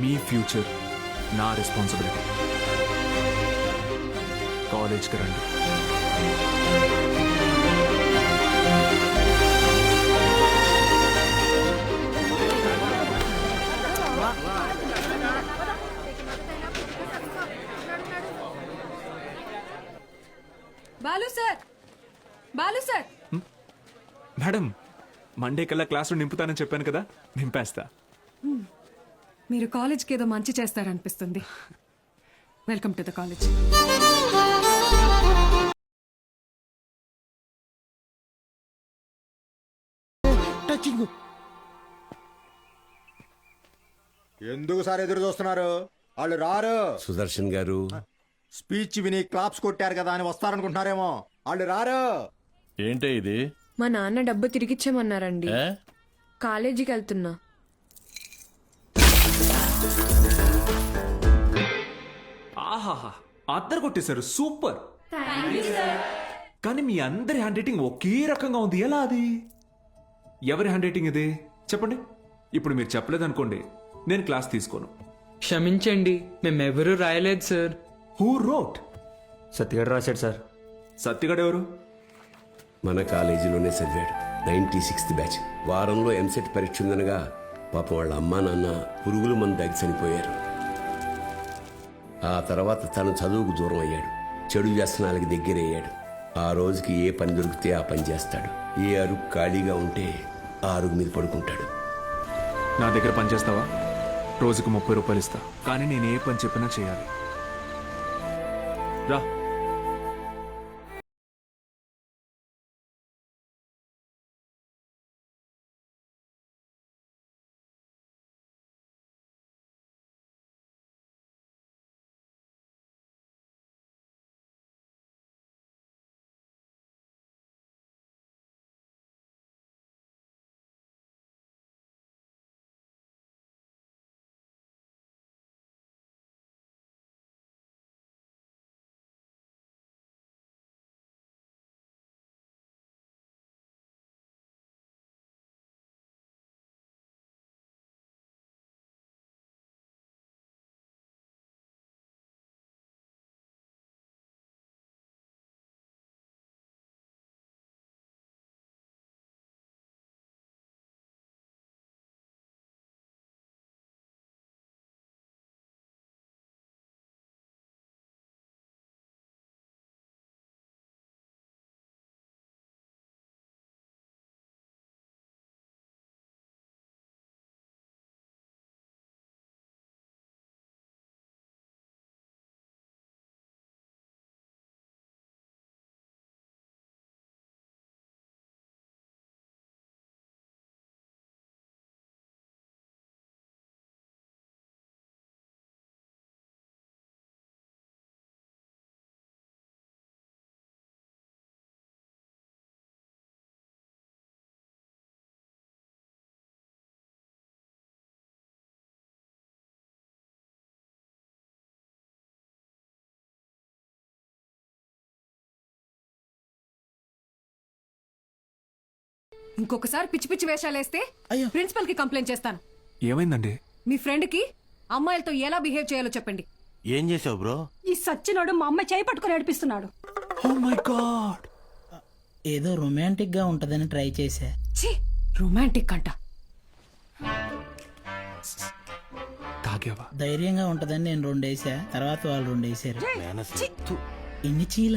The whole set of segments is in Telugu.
మీ ఫ్యూచర్ నా రెస్పాన్సిబిలిటీ. కాలేజ్కి రండి. Balu sir! Balu sir! Madam Monday కల్లా క్లాసులు నింపుతానని చెప్పాను కదా నింపేస్తా. మీరు కాలేజ్కి ఏదో మంచి చేస్తారనిపిస్తుంది. Welcome to the college touching ఎందుకు సార్ ఎదురు చూస్తున్నారు? వాళ్ళు రారు. సుదర్శన్ గారు. స్పీచ్ విని క్లాప్స్ కొట్టారు కదా అని వస్తారనుకుంటున్నారేమో. వాళ్ళు రారు. ఏంటే ఇది? మా నాన్న డబ్బు తిరిగిచ్చేమన్నారండి? కాలేజీకి వెళ్తున్నా. ఆహాహా అద్దరు కొట్టేశారు. సూపర్. కానీ మీ అందరి హ్యాండ్ రైటింగ్ ఒకే రకంగా ఉంది. ఎలా అది? ఎవరి హ్యాండ్ రైటింగ్ ఇది? చెప్పండి. ఇప్పుడు మీరు చెప్పలేదనుకోండి నేను క్లాస్ తీసుకోను. క్షమించండి మేమెవరూ రాయలేదు సార్. హూ రోట్ సత్యగాడు రాశాడు సార్. సత్తిగడ్ ఎవరు? మన కాలేజీలోనే చదివాడు. Ninety sixth batch. వారంలో ఎంసెట్ పరీక్ష ఉందనగా పాపం వాళ్ళ అమ్మా నాన్న పురుగుల మందు దాగి చనిపోయారు. ఆ తర్వాత తను చదువుకు దూరం అయ్యాడు. చెడు వ్యసనాలకి దగ్గరయ్యాడు. ఆ రోజుకి ఏ పని దొరికితే ఆ పని చేస్తాడు. ఏ అరుగు ఖాళీగా ఉంటే ఆ అరుగు మీద పడుకుంటాడు. నా దగ్గర పని చేస్తావా? రోజుకు ముప్పై రూపాయలు ఇస్తా. కానీ నేను ఏ పని చెప్పినా చేయాలి. రా. ఇంకొకసారి పిచ్చి పిచ్చి వేషాలు వేస్తే ప్రిన్సిపల్కి కంప్లైంట్ చేస్తాను. ఏమైందండి? మీ ఫ్రెండ్కి అమ్మాయిలతో ఎలా బిహేవ్ చేయాలో చెప్పండి. ఏం చేసావు బ్రో? ఈ సచ్చినోడు మా అమ్మాయి చేయి పట్టుకుని నడిపిస్తున్నాడు ఓ మై గాడ్ ఏదో రొమాంటిక్గా ఉంటదని ట్రై చేశా. ఛీ రొమాంటిక్ అంట. తాగావా? ధైర్యంగా ఉంటదని నేను రెండు వేసా తర్వాత వాళ్ళు రెండు వేసారు ఎన్ని చీల?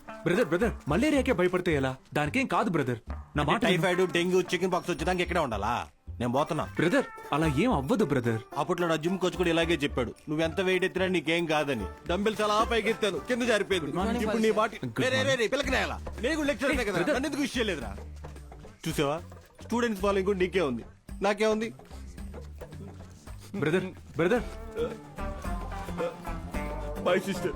బ్రదర్ బ్రదర్ మలేరియాకే భయపడితే ఎలా? దానికేం కాదు బ్రదర్ నా మాట. టైఫాయిడ్ డెంగ్యూ చికెన్ పాక్స్ వచ్చేదానికి ఇక్కడే ఉండాలా? నేను పోతున్నా. బ్రదర్ అలా ఏం అవ్వదు బ్రదర్ అప్పట్లో నా జిమ్ కోచ్ కూడా ఇలాగే చెప్పాడు. నువ్వు ఎంత వెయిట్ ఎత్తినా నీకేం కాదని. డంబిల్ చాలా పైకి ఎత్తాను కింద జారిపోయింది. ఇప్పుడు నీ నేను లెక్చర్ కదా. నన్ను ఎందుకు చూసావా? స్టూడెంట్స్ ఫాలోయింగ్ కూడా నీకే ఉంది. నాకే ఉంది. బ్రదర్ బ్రదర్ మై సిస్టర్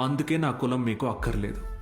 అందుకే నా కులం మీకు అక్కర్లేదు.